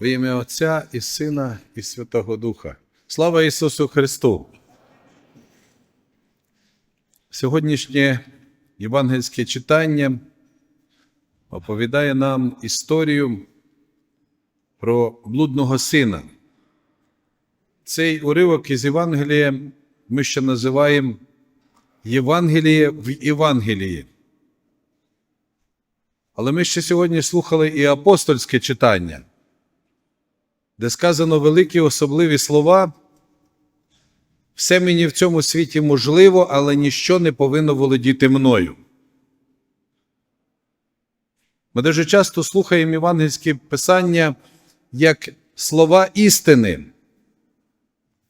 В ім'я Отця і Сина, і Святого Духа. Слава Ісусу Христу! Сьогоднішнє євангельське читання оповідає нам історію про блудного сина. Цей уривок із Євангелія ми ще називаємо Євангеліє в Євангелії. Але ми ще сьогодні слухали і апостольське читання, де сказано великі особливі слова. Все мені в цьому світі можливо, але ніщо не повинно володіти мною. Ми дуже часто слухаємо євангельські писання як слова істини,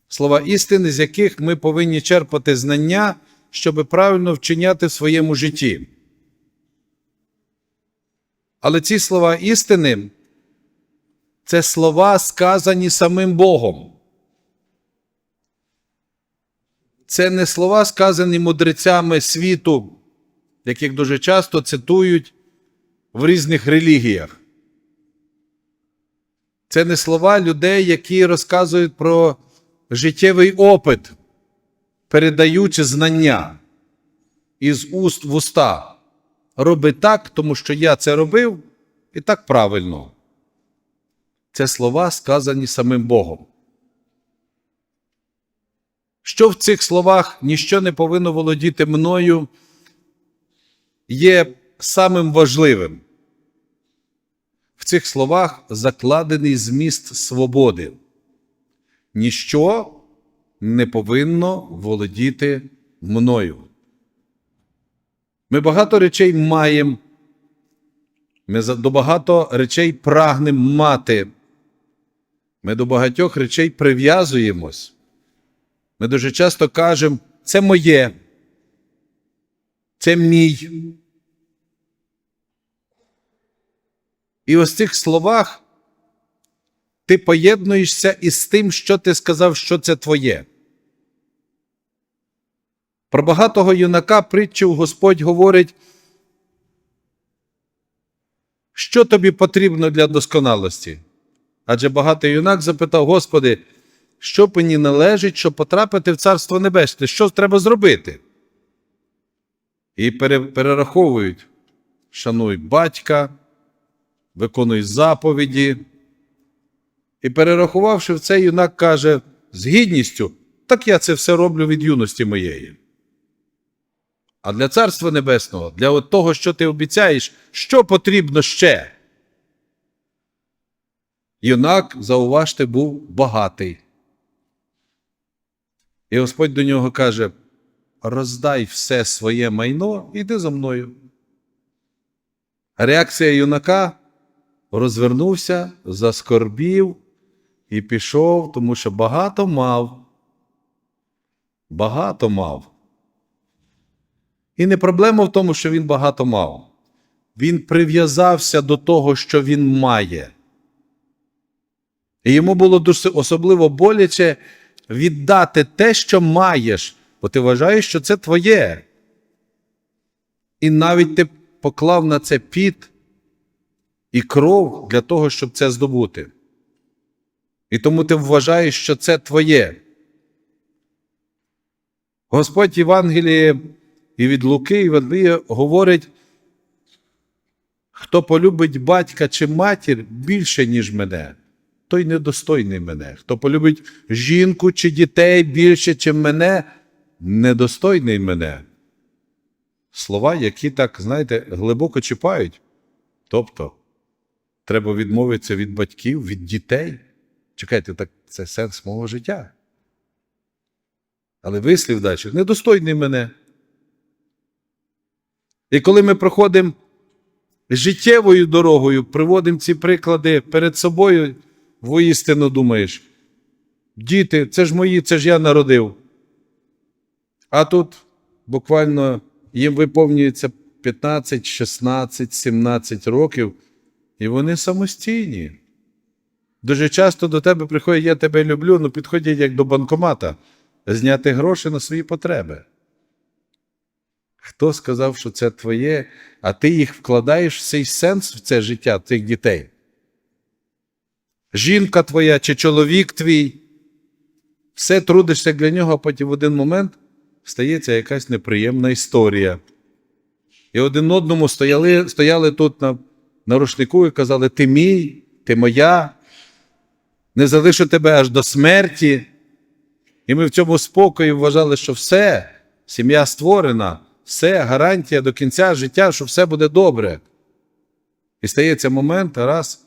слова істини, з яких ми повинні черпати знання, щоб правильно вчиняти в своєму житті. Але ці слова істини це слова, сказані самим Богом. Це не слова, сказані мудрецями світу, яких дуже часто цитують в різних релігіях. Це не слова людей, які розказують про життєвий опит, передаючи знання із уст в уста. Роби так, тому що я це робив, і так правильно. Це слова, сказані самим Богом. Що в цих словах ніщо не повинно володіти мною, є самим важливим. В цих словах закладений зміст свободи. Ніщо не повинно володіти мною. Ми багато речей маємо, ми до багато речей прагнемо мати. Ми до багатьох речей прив'язуємось. Ми дуже часто кажемо, це моє, це мій. І ось в цих словах ти поєднуєшся із тим, що ти сказав, що це твоє. Про багатого юнака притчу Господь говорить, що тобі потрібно для досконалості? Адже багатий юнак запитав, Господи, що мені належить, щоб потрапити в Царство Небесне? Що треба зробити? І перераховують, шануй батька, виконуй заповіді. І перерахувавши в це, юнак каже з гідністю, так я це все роблю від юності моєї. А для Царства Небесного, для того, що ти обіцяєш, що потрібно ще? Юнак, зауважте, був багатий. І Господь до нього каже: роздай все своє майно і йди за мною. Реакція юнака розвернувся, заскорбів і пішов, тому що багато мав. Багато мав. І не проблема в тому, що він багато мав. Він прив'язався до того, що він має. І йому було дуже особливо боляче віддати те, що маєш, бо ти вважаєш, що це твоє. І навіть ти поклав на це піт і кров для того, щоб це здобути. І тому ти вважаєш, що це твоє. Господь Євангеліє і від Луки, і від Лії говорить, хто полюбить батька чи матір більше, ніж мене, той недостойний мене. Хто полюбить жінку чи дітей більше, ніж мене, недостойний мене. Слова, які так, знаєте, глибоко чіпають. Тобто, треба відмовитися від батьків, від дітей. Чекайте, так це сенс мого життя. Але вислів далі, недостойний мене. І коли ми проходимо життєвою дорогою, приводимо ці приклади перед собою, воістину думаєш, діти, це ж мої, це ж я народив. А тут буквально їм виповнюється 15, 16, 17 років, і вони самостійні. Дуже часто до тебе приходять, я тебе люблю, ну підходять як до банкомата, зняти гроші на свої потреби. Хто сказав, що це твоє, а ти їх вкладаєш в цей сенс в це життя цих дітей? Жінка твоя чи чоловік твій. Все трудишся для нього, а потім в один момент стається якась неприємна історія. І один одному стояли, стояли тут на, на рушнику і казали: Ти мій, ти моя, не залишу тебе аж до смерті. І ми в цьому спокої вважали, що все, сім'я створена, все, гарантія до кінця життя, що все буде добре. І стається момент, раз,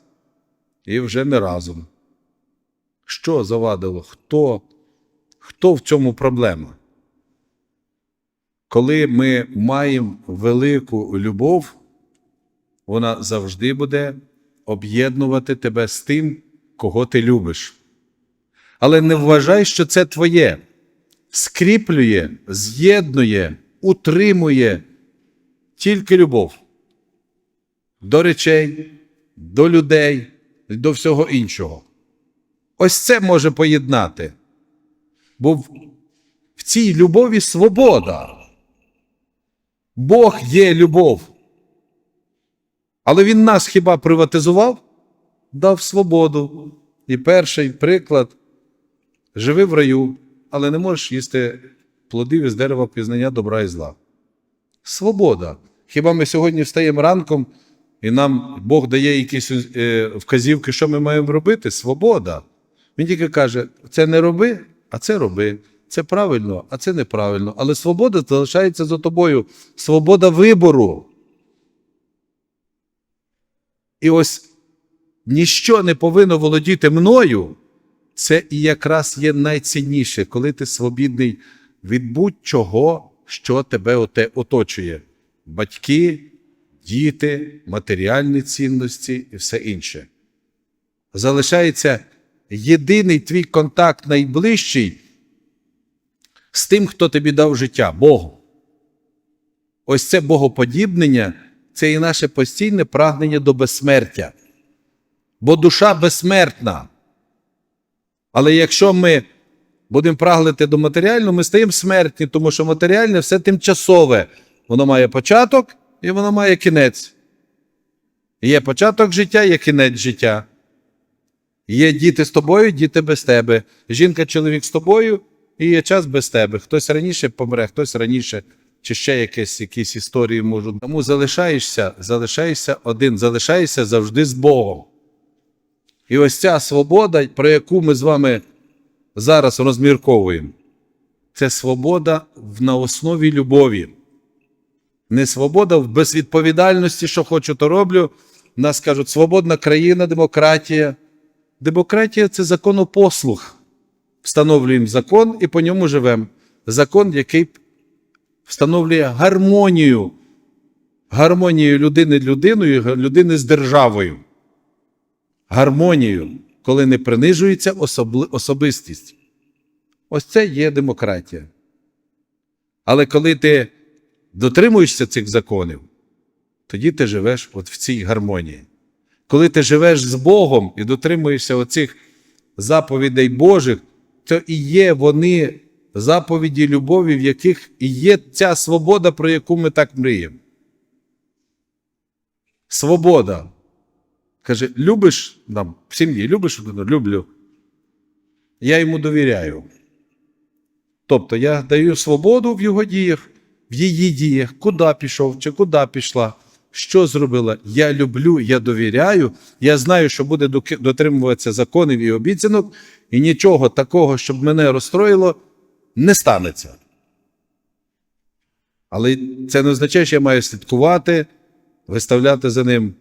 і вже не разом. Що завадило? Хто? Хто в цьому проблема? Коли ми маємо велику любов, вона завжди буде об'єднувати тебе з тим, кого ти любиш. Але не вважай, що це твоє. Скріплює, з'єднує, утримує тільки любов до речей, до людей, до всього іншого. Ось це може поєднати. Бо в, цій любові свобода. Бог є любов. Але Він нас хіба приватизував? Дав свободу. І перший приклад живи в раю, але не можеш їсти плодів із дерева пізнання добра і зла. Свобода. Хіба ми сьогодні встаємо ранком, і нам Бог дає якісь е, вказівки, що ми маємо робити? Свобода. Він тільки каже: це не роби, а це роби. Це правильно, а це неправильно. Але свобода залишається за тобою. Свобода вибору. І ось ніщо не повинно володіти мною. Це і якраз є найцінніше, коли ти свобідний від будь-чого, що тебе оте оточує. Батьки, діти, матеріальні цінності і все інше. Залишається єдиний твій контакт найближчий з тим, хто тобі дав життя, Богу. Ось це богоподібнення це і наше постійне прагнення до безсмертя. Бо душа безсмертна. Але якщо ми будемо прагнути до матеріального, ми стаємо смертні, тому що матеріальне все тимчасове. Воно має початок і воно має кінець. Є початок життя, є кінець життя. Є діти з тобою, діти без тебе. Жінка, чоловік з тобою, і є час без тебе. Хтось раніше помре, хтось раніше, чи ще якісь, якісь історії можуть. Тому залишаєшся, залишаєшся один, залишаєшся завжди з Богом. І ось ця свобода, про яку ми з вами зараз розмірковуємо, це свобода на основі любові. Не свобода в безвідповідальності, що хочу, то роблю. Нас кажуть, свободна країна, демократія. Демократія це законопослух. Встановлюємо закон і по ньому живемо. Закон, який встановлює гармонію. Гармонію людини людиною, людини з державою. Гармонію, коли не принижується особли- особистість. Ось це є демократія. Але коли ти дотримуєшся цих законів, тоді ти живеш от в цій гармонії. Коли ти живеш з Богом і дотримуєшся оцих заповідей Божих, то і є вони заповіді любові, в яких і є ця свобода, про яку ми так мріємо. Свобода. Каже, любиш нам в сім'ї, любиш людину? Люблю. Я йому довіряю. Тобто я даю свободу в його діях, в її діях, куди пішов чи куди пішла, що зробила. Я люблю, я довіряю, я знаю, що буде дотримуватися законів і обіцянок, і нічого такого, щоб мене розстроїло, не станеться. Але це не означає, що я маю слідкувати, виставляти за ним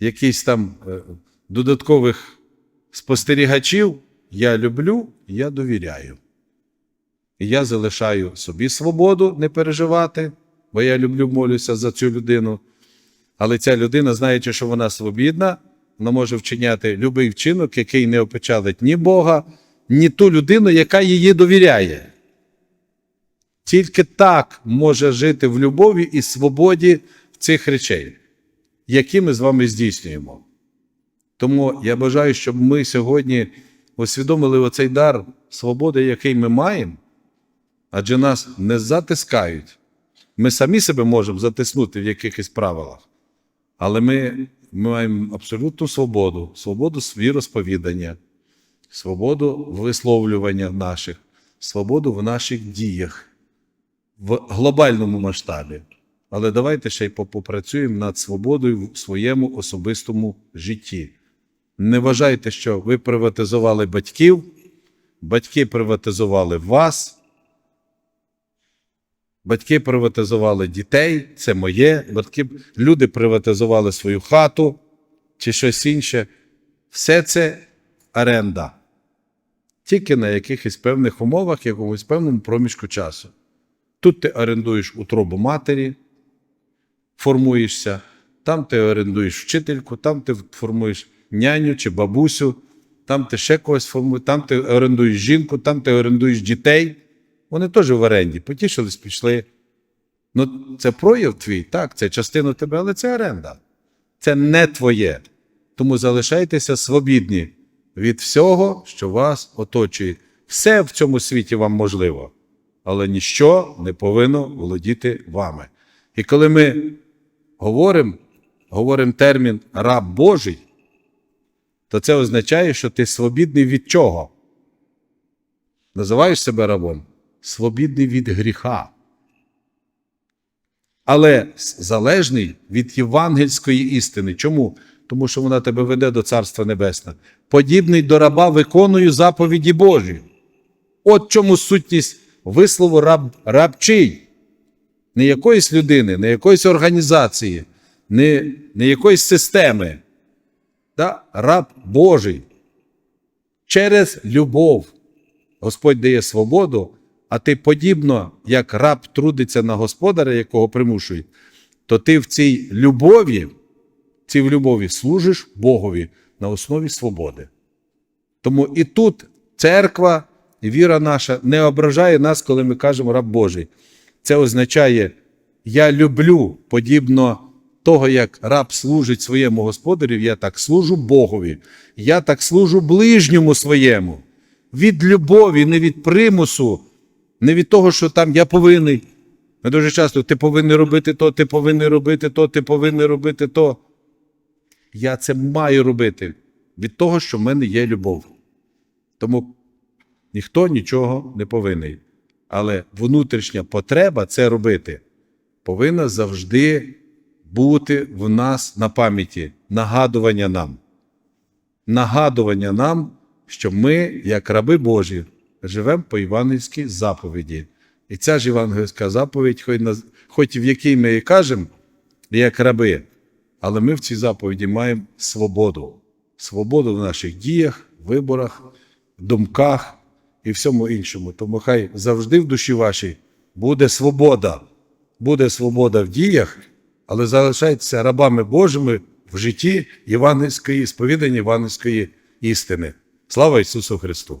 якісь там е, додаткових спостерігачів. Я люблю, я довіряю. Я залишаю собі свободу не переживати, бо я люблю молюся за цю людину. Але ця людина, знаючи, що вона свобідна, вона може вчиняти будь-який вчинок, який не опечалить ні Бога, ні ту людину, яка її довіряє. Тільки так може жити в любові і свободі цих речей, які ми з вами здійснюємо. Тому я бажаю, щоб ми сьогодні усвідомили оцей дар свободи, який ми маємо, адже нас не затискають. Ми самі себе можемо затиснути в якихось правилах, але ми ми маємо абсолютну свободу, свободу віросповідання, свободу висловлювання наших, свободу в наших діях в глобальному масштабі. Але давайте ще й попрацюємо над свободою в своєму особистому житті. Не вважайте, що ви приватизували батьків, батьки приватизували вас, батьки приватизували дітей, це моє, батьки, люди приватизували свою хату чи щось інше. Все це оренда. Тільки на якихось певних умовах, якомусь певному проміжку часу. Тут ти орендуєш утробу матері, формуєшся, там ти орендуєш вчительку, там ти формуєш няню чи бабусю, там ти ще когось формуєш, там ти орендуєш жінку, там ти орендуєш дітей. Вони теж в оренді, потішились, пішли. Ну, це прояв твій, так, це частина тебе, але це оренда. Це не твоє. Тому залишайтеся свобідні від всього, що вас оточує. Все в цьому світі вам можливо, але ніщо не повинно володіти вами. І коли ми говоримо, говоримо термін раб Божий, то це означає, що ти свобідний від чого? Називаєш себе рабом? Свобідний від гріха. Але залежний від євангельської істини. Чому? Тому що вона тебе веде до Царства Небесного. Подібний до раба виконую заповіді Божі. От чому сутність вислову раб, рабчий. Не якоїсь людини, не якоїсь організації, не, не якоїсь системи. Да? Раб Божий. Через любов. Господь дає свободу, а ти подібно, як раб трудиться на господаря, якого примушують, то ти в цій любові, цій в любові служиш Богові на основі свободи. Тому і тут церква і віра наша не ображає нас, коли ми кажемо раб Божий. Це означає, я люблю, подібно того, як раб служить своєму господарю, я так служу Богові, я так служу ближньому своєму. Від любові, не від примусу, не від того, що там я повинен. Ми дуже часто ти повинен робити то, ти повинен робити то, ти повинен робити то. Я це маю робити від того, що в мене є любов. Тому ніхто нічого не повинен. Але внутрішня потреба це робити повинна завжди бути в нас на пам'яті, нагадування нам. Нагадування нам, що ми, як раби Божі, живемо по євангельській заповіді. І ця ж євангельська заповідь, хоч, наз- хоч в якій ми і кажемо, як раби, але ми в цій заповіді маємо свободу. Свободу в наших діях, виборах, думках і всьому іншому. Тому хай завжди в душі вашій буде свобода. Буде свобода в діях, але залишайтеся рабами Божими в житті євангельської, сповідання євангельської істини. Слава Ісусу Христу!